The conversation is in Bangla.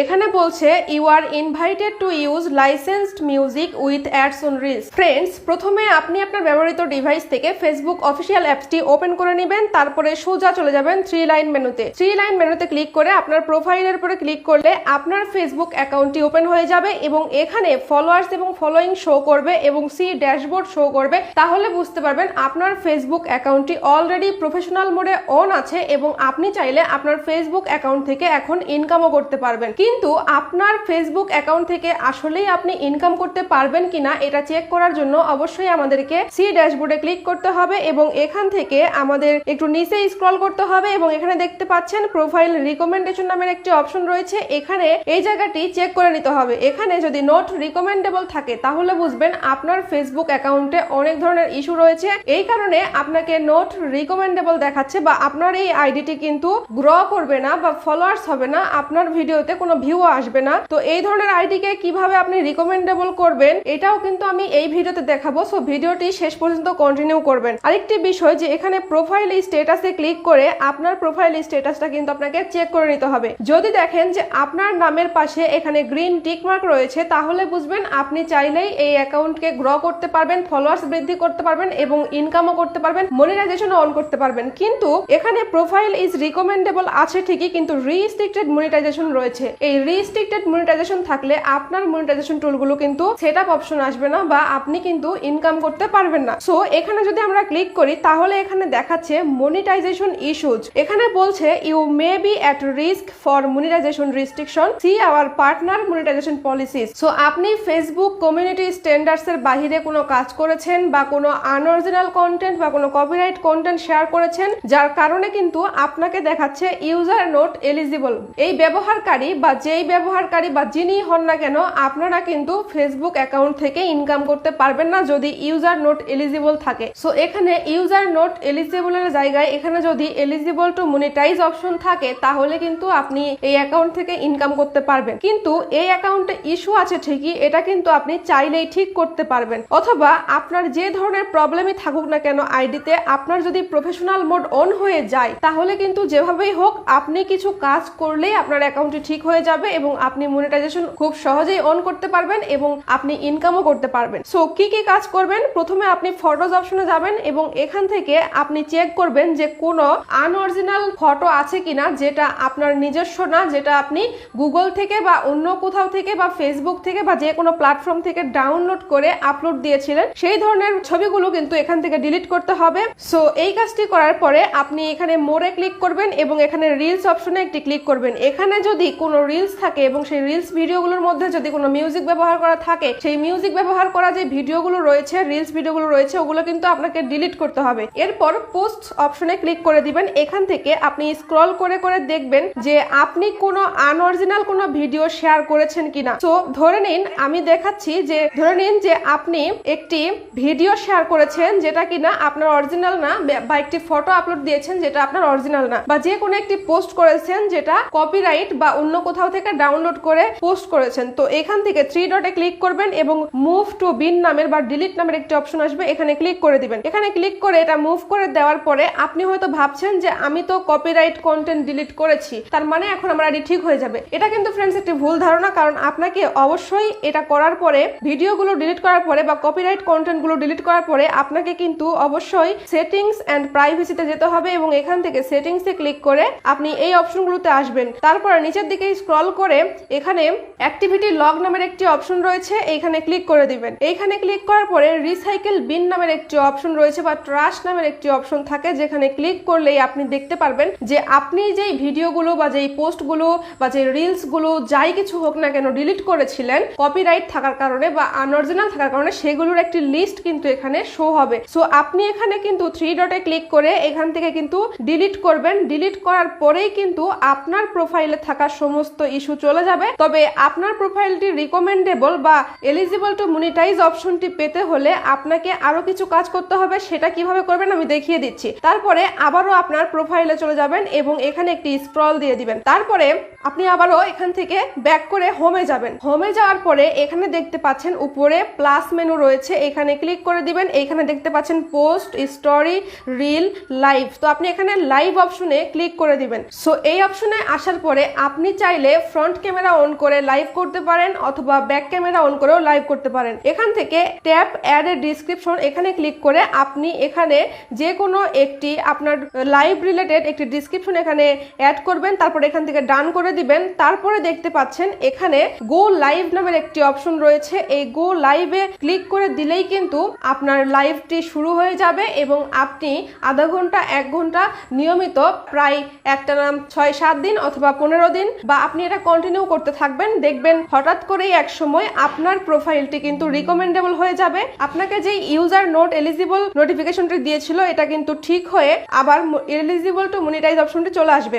এখানে বলছে you are invited to use licensed music with ads on reels friends প্রথমে আপনি আপনার ব্যবহৃত ডিভাইস থেকে ফেসবুক অফিসিয়াল অ্যাপসটি ওপেন করে নেবেন, তারপরে সোজা চলে যাবেন থ্রি লাইন মেনুতে। থ্রি লাইন মেনুতে ক্লিক করে আপনার প্রোফাইলের উপরে ক্লিক করলে আপনার ফেসবুক অ্যাকাউন্টটি ওপেন হয়ে যাবে এবং এখানে ফলোয়ার্স এবং ফলোয়িং শো করবে এবং সি ড্যাশবোর্ড শো করবে। তাহলে বুঝতে পারবেন আপনার ফেসবুক অ্যাকাউন্টটি অলরেডি প্রফেশনাল মোডে অন আছে এবং আপনি চাইলে আপনার ফেসবুক অ্যাকাউন্ট থেকে এখন ইনকামও করতে পারবেন। কিন্তু আপনার ফেসবুক অ্যাকাউন্ট থেকে আসলেই আপনি ইনকাম করতে পারবেন কিনা এটা চেক করার জন্য অবশ্যই আমাদেরকে সি ড্যাশবোর্ডে ক্লিক করতে হবে এবং এখান থেকে আমাদের একটু নিচে স্ক্রল করতে হবে এবং এখানে দেখতে পাচ্ছেন প্রোফাইল রিকমেন্ডেশন নামের একটি অপশন রয়েছে। এখানে এই জায়গাটি চেক করে নিতে হবে। এখানে যদি নোট রিকমেন্ডেবল থাকে, তাহলে বুঝবেন আপনার ফেসবুক অ্যাকাউন্টে অনেক ধরনের ইস্যু রয়েছে। এই কারণে আপনাকে নোট রিকমেন্ডেবল দেখাচ্ছে বা আপনার এই আইডিটি কিন্তু গ্র করবে না বা ফলোয়ার্স হবে না। আপনার ভিডিওতে কোনো ভিউ আসবে না। তো এই ধরনের আইডিকে কীভাবে আপনি রিকমেন্ডেবল করবেন, এটাও কিন্তু আমি এই ভিডিওতে দেখাবো। সো ভিডিওটি শেষ পর্যন্ত কন্টিনিউ করবেন। আরেকটি বিষয় যে, এখানে প্রোফাইল স্টেটাসে ক্লিক করে আপনার প্রোফাইল স্টেটাসটা কিন্তু আপনাকে চেক করে নিতে হবে। যদি দেখেন যে আপনার নামের পাশে এখানে গ্রিন টিক মার্ক রয়েছে, তাহলে বুঝবেন আপনি চাইলেই এই অ্যাকাউন্টকে গ্র করতে পারবেন ফলোয়ার্স বৃদ্ধি করতে পারবেন এবং ইনকামও করতে পারবেন মনিটাইজেশন অন করতে পারবেন। কিন্তু এখানে প্রোফাইল ইজ রিকমেন্ডেবল আছে ঠিকই, কিন্তু রিস্ট্রিক্টেড মনিটাইজেশন রয়েছে। এই রিস্ট্রিক্টেড মনিটাইজেশন থাকলে আপনার মনিটাইজেশন টুলগুলো কিন্তু সেট আপ অপশন আসবে না বা আপনি কিন্তু ইনকাম করতে পারবেন না। সো এখানে যদি আমরা ক্লিক করি, তাহলে এখানে দেখাচ্ছে মনিটাইজেশন ইস্যুজ এখানে বলছে you may be at risk for monetization restriction see our partner monetization policies so আপনি ফেসবুক কমিউনিটি স্ট্যান্ডার্ডস এর বাহিরে কোনো কাজ করেছেন বা কোনো আনঅরিজিনাল কন্টেন্ট বা কোনো কপিরাইট কন্টেন্ট শেয়ার করেছেন, যার কারণে কিন্তু আপনাকে দেখাচ্ছে ইউজার নোট এলিজিবল এই ব্যবহারকারী বা যেই ব্যবহারকারী বা যিনি হন না কেন, আপনারা কিন্তু ফেসবুক অ্যাকাউন্ট থেকে ইনকাম করতে পারবেন না যদি ইউজার নোট এলিজিবল থাকে। সো এখানে ইউজার নোট এলিজিবলের জায়গায় এখানে যদি এলিজিবল টু মনিটাইজ অপশন থাকে, তাহলে কিন্তু আপনি এই অ্যাকাউন্ট থেকে ইনকাম করতে পারবেন। কিন্তু এই অ্যাকাউন্টে ইস্যু আছে ঠিকই, এটা কিন্তু আপনি চাইলেই ঠিক করতে পারবেন। অথবা আপনার যে ধরনের প্রবলেমই থাকুক না কেন আইডিতে আপনার যদি প্রফেশনাল মোড অন হয়ে যায়, তাহলে কিন্তু যেভাবেই হোক, আপনি কিছু কাজ করলেই আপনার অ্যাকাউন্টটি ঠিক হয়ে যাবে এবং আপনি মনিটাইজেশন খুব সহজেই অন করতে পারবেন এবং আপনি ইনকামও করতে পারবেন। সো কি কি কাজ করবেন? প্রথমে আপনি ফটোজ অপশনে যাবেন এবং এখান থেকে আপনি চেক করবেন যে কোনো আনঅরিজিনাল ফটো আছে কিনা যেটা আপনার নিজস্ব না, যেটা আপনি গুগল থেকে বা অন্য কোথাও থেকে বা ফেসবুক থেকে বা যে কোনো প্ল্যাটফর্ম থেকে ডাউনলোড করে আপলোড দিয়েছিলেন, সেই ধরনের ছবিগুলো কিন্তু এখান থেকে ডিলিট করতে হবে। সো এই কাজটি করার পরে আপনি এখানে মোড়ে ক্লিক করবেন এবং এখানে রিলস অপশনে একটি ক্লিক করবেন। এখানে যদি কোনো রিলস থাকে এবং সেই রিলস ভিডিওগুলোর মধ্যে যদি কোনো মিউজিক ব্যবহার করা থাকে, সেই মিউজিক ব্যবহার করা যে ভিডিওগুলো রয়েছে রিলস ভিডিওগুলো রয়েছে, ওগুলো কিন্তু আপনাকে ডিলিট করতে হবে। এরপর পোস্ট অপশনে ক্লিক করে দিবেন। এখান থেকে আপনি স্ক্রল করে করে দেখবেন যে আপনি কোনো আনঅরিজিনাল কোনো ভিডিও শেয়ার করেছেন কিনা। তো ধরে নিন আমি দেখাচ্ছি যে, ধরে নিন যে আপনি একটি ভিডিও শেয়ার করেছেন যেটা কিনা আপনার অরিজিনাল না, বা একটি ফটো আপলোড দিয়েছেন যেটা আপনার অরিজিনাল না, বা যে কোনো একটি পোস্ট করেছেন যেটা কপিরাইট বা অন্য কোথাও থেকে ডাউনলোড করে পোস্ট করেছেন। তো এখান থেকে থ্রি ডটে ক্লিক করবেন এবং মুভ টু বিন নামের বা ডিলিট নামের একটি অপশন আসবে। এখানে ক্লিক করে দিবেন। এখানে ক্লিক করে এটা মুভ করে দেওয়ার পরে আপনি হয়তো ভাবছেন যে আমি তো কপিরাইট কন্টেন্ট ডিলিট করেছি, তার মানে এখন আমার আইডি ঠিক হয়ে যাবে। এটা কিন্তু ফ্রেন্ডস একটি ভুল ধারণা, কারণ আপনাকে অবশ্যই এটা করার পরে, ভিডিওগুলো ডিলিট করার পরে বা কপিরাইট কন্টেন্টগুলো ডিলিট করার পরে আপনাকে কিন্তু অবশ্যই সেটিংস এন্ড প্রাইভেসিতে যেতে হবে এবং এখান থেকে সেটিংসে ক্লিক করে আপনি এই অপশনগুলোতে আসবেন। তারপরে নিচের দিকে স্ক্রল করে এখানে অ্যাক্টিভিটি লগ নামের একটি অপশন রয়েছে, এইখানে ক্লিক করে দিবেন। এইখানে ক্লিক করার পরে রিসাইকেল বিন নামের একটি অপশন রয়েছে বা ট্রাশ নামের একটি অপশন থাকে, যেখানে ক্লিক করলেই আপনি দেখতে পারবেন যে আপনি যেই ভিডিওগুলো বা যেই পোস্টগুলো বা যে রিলসগুলো যাই কিছু হোক না কেন ডিলিট করেছিলেন কপিরাইট থাকার কারণে বা আনঅরিজিনাল থাকার কারণে সেগুলোর একটি লিস্ট কিন্তু এখানে শো হবে। সো আপনি এখানে কিন্তু থ্রি ডটে ক্লিক করে এখান থেকে কিন্তু ডিলিট করবেন। ডিলিট করার পরেই কিন্তু আপনার প্রোফাইলে থাকা সমস্ত ইস্যু চলে যাবে। তবে আপনার প্রোফাইলটি রিকমেন্ডেবল বা এলিজিবল টু মনিটাইজ অপশনটি পেতে হলে আপনাকে আরও কিছু কাজ করতে হবে, সেটা কীভাবে করবেন আমি দেখিয়ে দিচ্ছি। তারপরে আবারও আপনার প্রোফাইলে চলে যাবেন এবং এখানে একটি স্ক্রল দিয়ে দিবেন। তারপরে আপনি আবারও এখান থেকে ব্যাক করে হোমে যাবেন। হোমে যাওয়ার পরে এখানে দেখতে পাচ্ছেন উপরে প্লাস মেনু রয়েছে, এখানে ক্লিক করে দিবেন। এখানে দেখতে পাচ্ছেন পোস্ট, স্টোরি, রিল, লাইভ। তো আপনি এখানে লাইভ অপশনে ক্লিক করে দিবেন। সো এই অপশনে আসার পরে আপনি চাইলে চাইলে ফ্রন্ট ক্যামেরা অন করে লাইভ করতে পারেন অথবা ব্যাক ক্যামেরা অন করেও লাইভ করতে পারেন। এখান থেকে ট্যাপ অ্যাড এ ডিসক্রিপশন এখানে ক্লিক করে আপনি এখানে যে কোনো একটি আপনার লাইভ রিলেটেড একটি ডিসক্রিপশন এখানে অ্যাড করবেন, তারপর এখান থেকে ডান করে দিবেন। তারপরে দেখতে পাচ্ছেন এখানে গো লাইভ নামের একটি অপশন রয়েছে। এই গো লাইভে ক্লিক করে দিলেই কিন্তু আপনার লাইভটি শুরু হয়ে যাবে এবং আপনি আধা ঘণ্টা, এক ঘণ্টা নিয়মিত প্রায় একটা নাম ছয়, সাত দিন অথবা পনেরো দিন বা আপনি এটা কন্টিনিউ করতে থাকবেন, দেখবেন হঠাৎ করেই এক সময় আপনার প্রোফাইলটি কিন্তু রিকমেন্ডেবল হয়ে যাবে। আপনাকে যে ইউজার নোট এলিজিবল নোটিফিকেশনটি দিয়েছিল, এটা কিন্তু ঠিক হয়ে আবার এলিজিবল টু মনিটাইজ অপশনটি চলে আসবে।